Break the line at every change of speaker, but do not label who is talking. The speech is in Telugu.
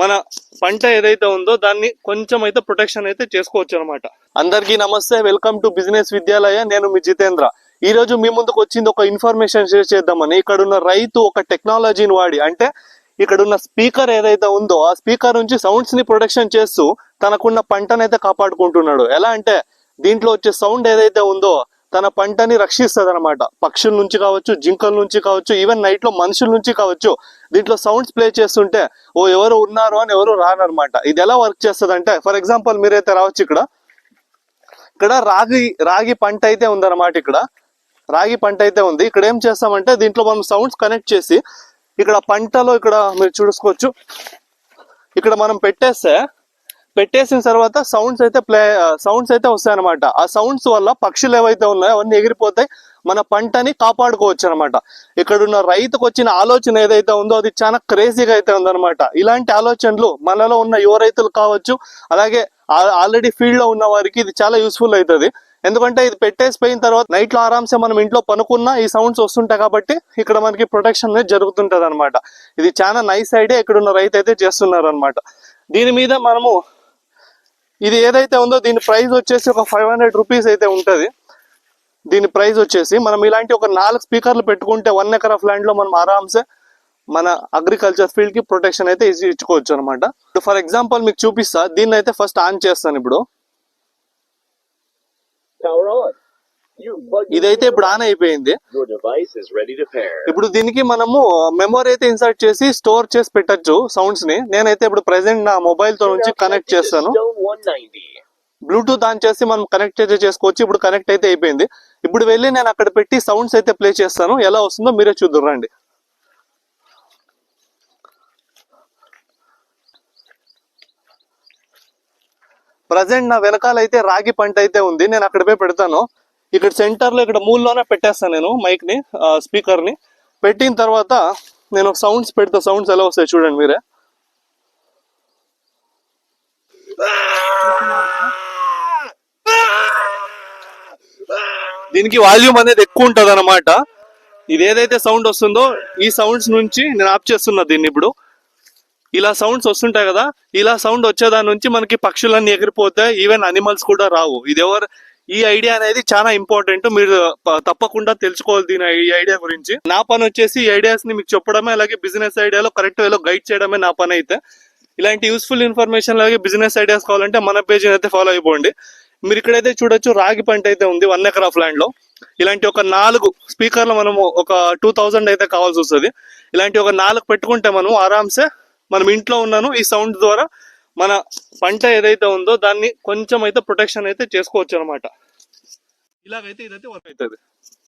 మన పంట ఏదైతే ఉందో దాన్ని కొంచెం అయితే ప్రొటెక్షన్ అయితే చేసుకోవచ్చు అనమాట అందరికీ నమస్తే వెల్కమ్ టు బిజినెస్ విద్యాలయ. నేను మీ జితేంద్ర. ఈ రోజు మీ ముందుకు వచ్చింది ఒక ఇన్ఫర్మేషన్ షేర్ చేద్దామని. ఇక్కడ ఉన్న రైతు ఒక టెక్నాలజీని వాడి అంటే ఇక్కడ ఉన్న స్పీకర్ ఏదైతే ఉందో ఆ స్పీకర్ నుంచి సౌండ్స్ని ప్రొటెక్షన్ చేస్తూ తనకున్న పంటనైతే కాపాడుకుంటున్నాడు. ఎలా అంటే దీంట్లో వచ్చే సౌండ్ ఏదైతే ఉందో తన పంటని రక్షిస్తుంది అనమాట పక్షుల నుంచి కావచ్చు జింకల నుంచి కావచ్చు ఈవెన్ నైట్లో మనుషుల నుంచి కావచ్చు దీంట్లో సౌండ్స్ ప్లే చేస్తుంటే ఓ ఎవరు ఉన్నారు అని ఎవరు రానమాట ఇది ఎలా వర్క్ చేస్తుంది అంటే ఫర్ ఎగ్జాంపుల్ మీరైతే రావచ్చు ఇక్కడ. ఇక్కడ రాగి రాగి పంట అయితే ఉందన్నమాట ఇక్కడ. రాగి పంట అయితే ఉంది. ఇక్కడ ఏం చేస్తామంటే దీంట్లో మనం సౌండ్స్ కనెక్ట్ చేసి ఇక్కడ పంటలో ఇక్కడ మీరు చూసుకోవచ్చు. ఇక్కడ మనం పెట్టేస్తే పెట్టేసిన తర్వాత సౌండ్స్ అయితే ప్లే సౌండ్స్ అయితే వస్తాయన్నమాట. ఆ సౌండ్స్ వల్ల పక్షులు ఏవైతే ఉన్నాయో అవన్నీ ఎగిరిపోతాయి. మన పంటని కాపాడుకోవచ్చు అనమాట ఇక్కడ ఉన్న రైతుకు వచ్చిన ఆలోచన ఏదైతే ఉందో అది చాలా క్రేజీగా అయితే ఉందన్నమాట. ఇలాంటి ఆలోచనలు మనలో ఉన్న యువ రైతులు కావచ్చు అలాగే ఆల్రెడీ ఫీల్డ్లో ఉన్న వారికి ఇది చాలా యూస్ఫుల్ అవుతుంది ఎందుకంటే ఇది పెట్టేసిపోయిన తర్వాత నైట్లో ఆరామ్సే మనం ఇంట్లో పనుకున్నా ఈ సౌండ్స్ వస్తుంటాయి కాబట్టి ఇక్కడ మనకి ప్రొటెక్షన్ అనేది జరుగుతుంటది అనమాట ఇది చాలా నైస్ ఐడియా ఇక్కడ ఉన్న రైతు అయితే చేస్తున్నారు అనమాట దీని మీద మనము ఇది ఏదైతే ఉందో దీని ప్రైస్ వచ్చేసి ఒక ఫైవ్ హండ్రెడ్ రూపీస్ అయితే ఉంటది. దీని ప్రైస్ వచ్చేసి మనం ఇలాంటి ఒక నాలుగు స్పీకర్లు పెట్టుకుంటే వన్ ఎకర్ ఆఫ్ ల్యాండ్లో మనం ఆరామ్సే మన అగ్రికల్చర్ ఫీల్డ్కి ప్రొటెక్షన్ అయితే ఈజీ ఇచ్చుకోవచ్చు అనమాట ఫర్ ఎగ్జాంపుల్ మీకు చూపిస్తా. దీన్ని అయితే ఫస్ట్ ఆన్ చేస్తాను ఇప్పుడు. ఇదైతే ఇప్పుడు ఆన్ అయిపోయింది. ఇప్పుడు దీనికి మనము మెమొరీ అయితే ఇన్సర్ట్ చేసి స్టోర్ చేసి పెట్టచ్చు సౌండ్స్ని నేనైతే ఇప్పుడు ప్రెసెంట్ నా మొబైల్తో నుంచి కనెక్ట్ చేస్తాను. బ్లూటూత్ ఆన్ చేసి మనం కనెక్ట్ అయితే చేసుకోవచ్చు. ఇప్పుడు కనెక్ట్ అయితే అయిపోయింది. ఇప్పుడు వెళ్ళి నేను అక్కడ పెట్టి సౌండ్స్ అయితే ప్లే చేస్తాను. ఎలా వస్తుందో మీరే చూద్దరు రండి ప్రజెంట్ నా వెనకాల అయితే రాగి పంట అయితే ఉంది. నేను అక్కడ పోయి పెడతాను. ఇక్కడ సెంటర్లో ఇక్కడ మూల్లోనే పెట్టేస్తాను నేను మైక్ని స్పీకర్ని పెట్టిన తర్వాత నేను సౌండ్స్ పెడతా. సౌండ్స్ ఎలా వస్తాయి చూడండి మీరే. దీనికి వాల్యూమ్ అనేది ఎక్కువ ఉంటుంది అనమాట ఇది ఏదైతే సౌండ్ వస్తుందో ఈ సౌండ్స్ నుంచి నేను ఆఫ్ చేస్తున్నా దీన్ని ఇప్పుడు. ఇలా సౌండ్స్ వస్తుంటాయి కదా ఇలా సౌండ్ వచ్చేదాని నుంచి మనకి పక్షులన్నీ ఎగిరిపోతాయి ఈవెన్ అనిమల్స్ కూడా రావు. ఇది ఎవరు ఈ ఐడియా అనేది చాలా ఇంపార్టెంట్ మీరు తప్పకుండా తెలుసుకోవాలి దీని ఈ ఐడియా గురించి. నా పని వచ్చేసి ఈ ఐడియాస్ని మీకు చెప్పడమే అలాగే బిజినెస్ ఐడియాలో కరెక్ట్ వేలో గైడ్ చేయడమే నా పని అయితే. ఇలాంటి యూస్ఫుల్ ఇన్ఫర్మేషన్ అలాగే బిజినెస్ ఐడియాస్ కావాలంటే మన పేజ్ అయితే ఫాలో అయిపోండి. మీరు ఇక్కడైతే చూడొచ్చు రాగి పంట అయితే ఉంది వన్ ఎకర్ ఆఫ్ ల్యాండ్లో ఇలాంటి ఒక నాలుగు స్పీకర్లు మనము ఒక టూ థౌజండ్ అయితే కావాల్సి వస్తుంది. ఇలాంటి ఒక నాలుగు పెట్టుకుంటే మనం ఆరామ్సే మనం ఇంట్లో ఉన్నాను ఈ సౌండ్ ద్వారా మన పంట ఏదైతే ఉందో దాన్ని కొంచెం అయితే ప్రొటెక్షన్ అయితే చేసుకోవచ్చు అనమాట ఇలాగైతే ఇదైతే వర్క్ అవుతుంది.